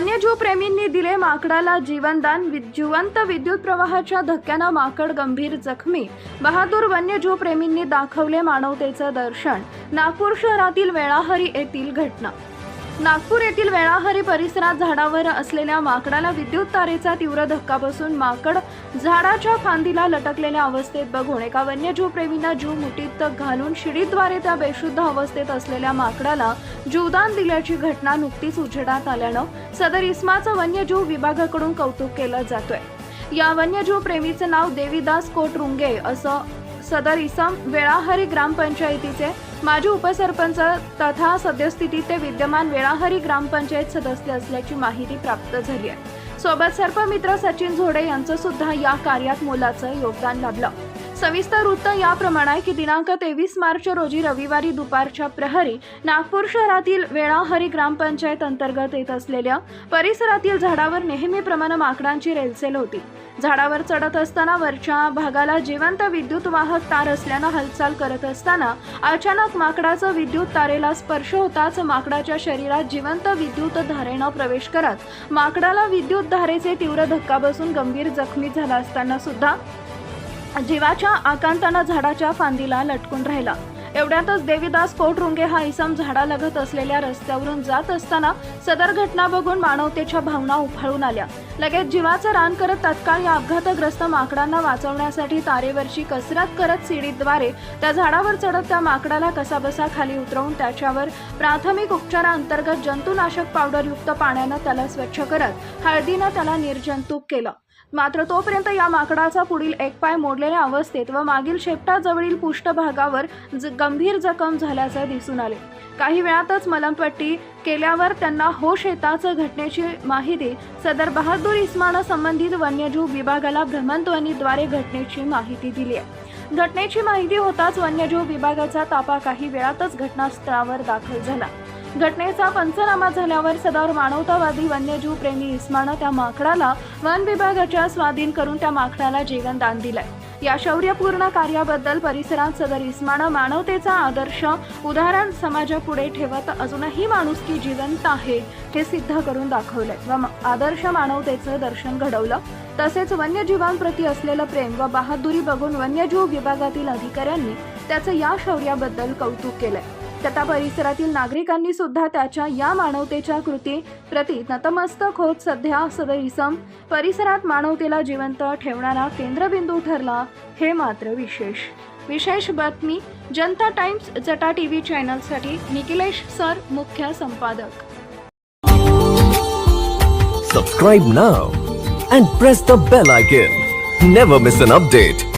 वन्यजीव प्रेमींनी दिले माकडाला जीवनदान वि- जिवंत विद्युत प्रवाहाच्या धक्क्यानं माकड गंभीर जखमी. बहादूर वन्यजीव प्रेमींनी दाखवले मानवतेचं दर्शन. नागपूर शहरातील वेळाहरी येथील घटना. नागपूर येथील वेळाहरी परिसरात झाडावर असलेल्या माकडाला विद्युत तारेचा तीव्र धक्का बसून माकड झाडाच्या फांदीला लटकलेल्या अवस्थेत बघून एका वन्यजीव प्रेमींना जीव मुठीत घालून शिडीद्वारे त्या बेशुद्ध अवस्थेत असलेल्या माकडाला जीवदान दिल्याची घटना नुकतीच उजेडात आल्यानं सदर इस्माचं वन्यजीव विभागाकडून कौतुक केलं जातोय. या वन्यजीव प्रेमीचं नाव देवीदास कोटरुंगे असं सदर इसम वेळाहरी ग्रामपंचायतीचे माजी उपसरपंच तथा सद्यस्थितीत ते विद्यमान वेळाहरी ग्रामपंचायत सदस्य असल्याची माहिती प्राप्त झाली आहे. सोबत सर्पमित्र सचिन झोडे यांचं सुद्धा या कार्यात मोलाचं योगदान लाभलं. सविस्तर वृत्त याप्रमाणे आहे की दिनांक तेवीस मार्च रोजी रविवारी दुपारच्या प्रहरी नागपूर शहरातील वेळाहरी ग्रामपंचायत अंतर्गत येत असलेल्या परिसरातील झाडावर नेहमीप्रमाणे माकडांची रेलसेल होती. झाडावर चढत असताना वरच्या भागाला जिवंत विद्युत वाहक तार असल्यानं हालचाल करत असताना अचानक माकडाचं विद्युत तारेला स्पर्श होताच माकडाच्या शरीरात जिवंत विद्युत धारेनं प्रवेश करत माकडाला विद्युत धारेचे तीव्र धक्का बसून गंभीर जखमी झाला असताना सुद्धा जीवाच्या आकांतानं झाडाच्या फांदीला लटकून राहिला. एवढ्यातच देवीदास कोटरुंगे हा इसम झाडालगत असलेल्या रस्त्यावरून जात असताना सदर घटना बघून मानवतेच्या भावना उफाळून आल्या. लगेच जीवाचं रान करत तत्काळ या अपघातग्रस्त माकडांना वाचवण्यासाठी तारेवरची कसरत करत सीडीद्वारे त्या झाडावर चढत त्या माकडाला कसाबसा खाली उतरवून त्याच्यावर प्राथमिक उपचाराअंतर्गत जंतुनाशक पावडरयुक्त पाण्यानं त्याला स्वच्छ करत हळदीनं त्याला निर्जंतुक केलं. मात्र तोपर्यंत या माकडाचा पुढील एक पाय मोडलेल्या अवस्थेत व मागील शेपटाजवळील पृष्ठभागावर ज- गंभीर जखम झाल्याचं दिसून आले. काही वेळातच मलमपट्टी केल्यावर त्यांना होश येताच घटनेची माहिती सदर बहादूर इस्मानं संबंधित वन्यजीव विभागाला भ्रमणध्वनीद्वारे घटनेची माहिती दिली आहे. घटनेची माहिती होताच वन्यजीव विभागाचा ताफा काही वेळातच घटनास्थळावर दाखल झाला. घटनेचा पंचनामा झाल्यावर सदर मानवतावादी वन्यजीव प्रेमी इस्मानं त्या माकडाला वन विभागाच्या स्वाधीन करून त्या माकडाला जीवनदान दिलंय. या शौर्यपूर्ण कार्याबद्दल परिसरात सदर इस्मानं मानवतेचा आदर्श उदाहरण समाजापुढे ठेवत अजूनही माणुसकी जिवंत आहे हे सिद्ध करून दाखवलंय. व आदर्श मानवतेचं दर्शन घडवलं. तसेच वन्यजीवांप्रती असलेलं प्रेम व बहादुरी बघून वन्यजीव विभागातील अधिकाऱ्यांनी त्याचं या शौर्याबद्दल कौतुक केलंय. तथा परिसरातील नागरिकांनी सुद्धा त्याच्या या मानवतेच्या कृती प्रति नतमस्तक होत सध्या सदर इसम परिसरात मानवतेला जिवंत ठेवणारा केंद्रबिंदू ठरला हे मात्र विशेष. विशेष बातमी जनता टाइम्स जटा टी व्ही चॅनलसाठी निखिलेश सर मुख्य संपादक. Subscribe now and press the bell icon never miss an update